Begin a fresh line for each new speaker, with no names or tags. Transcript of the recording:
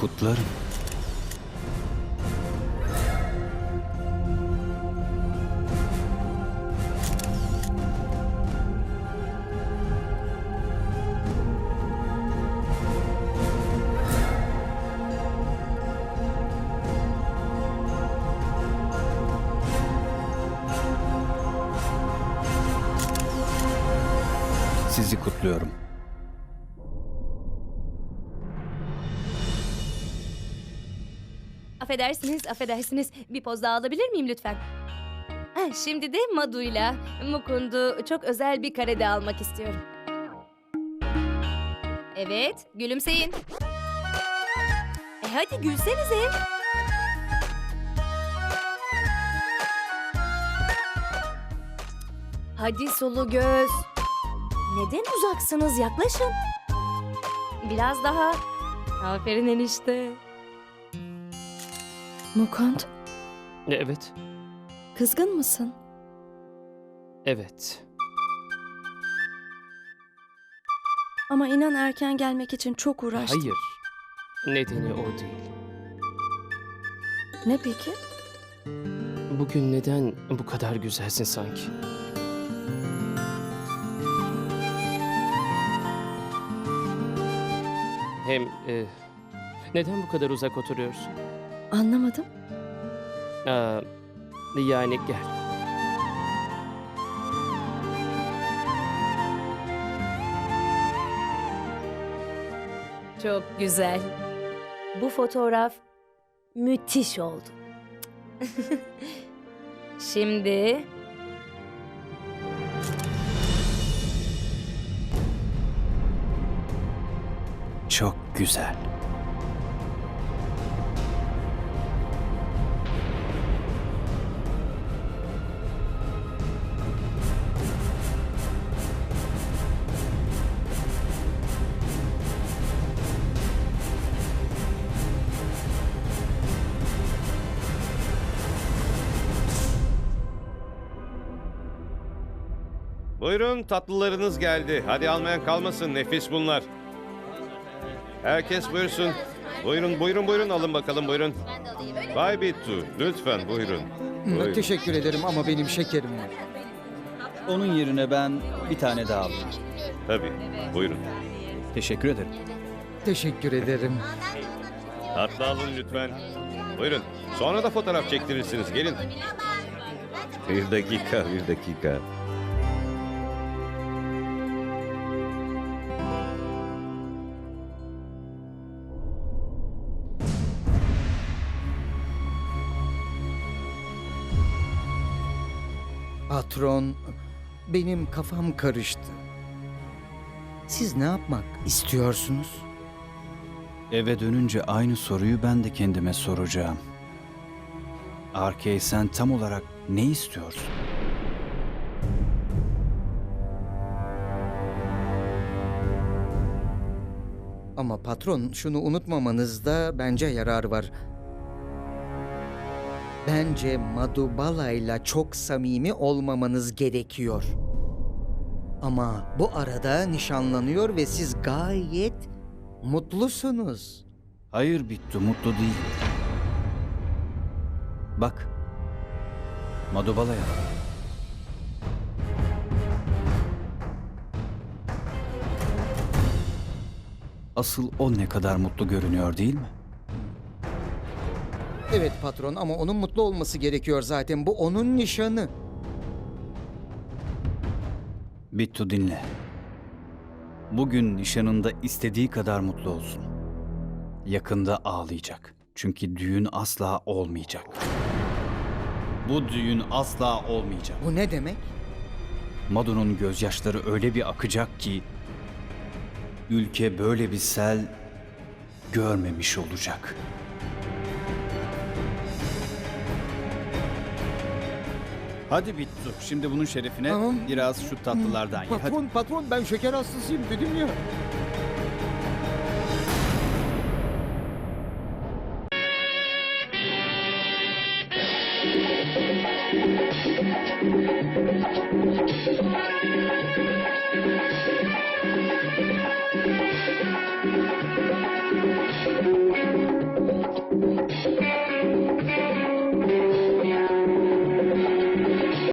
kutlarım. Sizi kutluyorum.
Affedersiniz, affedersiniz. Bir poz daha alabilir miyim lütfen? Şimdi de Madu'yla Mukundu çok özel bir karede almak istiyorum. Evet, gülümseyin. E hadi gülsenize. Hadi sulu göz. Neden uzaksınız? Yaklaşın. Biraz daha. Aferin enişte.
Mukund,
Evet,
kızgın mısın?
evet.
Ama inan erken gelmek için çok uğraştım.
Hayır. Nedeni o değil.
Ne peki?
Bugün neden bu kadar güzelsin sanki? Hem e, neden bu kadar uzak oturuyorsun?
Anlamadım.
Aa, yani gel.
Çok güzel. Bu fotoğraf müthiş oldu. Şimdi
Çok güzel.
Buyurun tatlılarınız geldi. Hadi almayan kalmasın. Nefis bunlar. Herkes buyursun. Buyurun buyurun buyurun alın bakalım buyurun. Bay Bittu lütfen buyurun. Buyurun.
Teşekkür ederim ama benim şekerim var.
Onun yerine ben bir tane daha alayım.
Tabii buyurun.
Teşekkür ederim.
Teşekkür ederim.
Tatlı alın lütfen. Buyurun. Sonra da fotoğraf çektirirsiniz. Gelin. Bir dakika bir dakika.
Patron, benim kafam karıştı. Siz ne yapmak istiyorsunuz?
Eve dönünce aynı soruyu ben de kendime soracağım. Arkey sen tam olarak ne istiyorsun?
Ama patron şunu unutmamanızda bence yarar var. Bence Madubala'yla çok samimi olmamanız gerekiyor. Ama bu arada nişanlanıyor ve siz gayet mutlusunuz.
Hayır Bittu mutlu değil. Bak. Madubala'ya. Asıl o ne kadar mutlu görünüyor değil mi?
Evet patron ama onun mutlu olması gerekiyor zaten. Bu onun nişanı.
Bittu dinle. Bugün nişanında istediği kadar mutlu olsun. Yakında ağlayacak. Çünkü düğün asla olmayacak. Bu düğün asla olmayacak.
Bu ne demek?
Madu'nun gözyaşları öyle bir akacak ki ülke böyle bir sel görmemiş olacak. Hadi Bittu. Şimdi bunun şerefine
Tamam.
biraz şu tatlılardan ye.
Patron, patron ben şeker hastasıyım dedim ya. Thank you.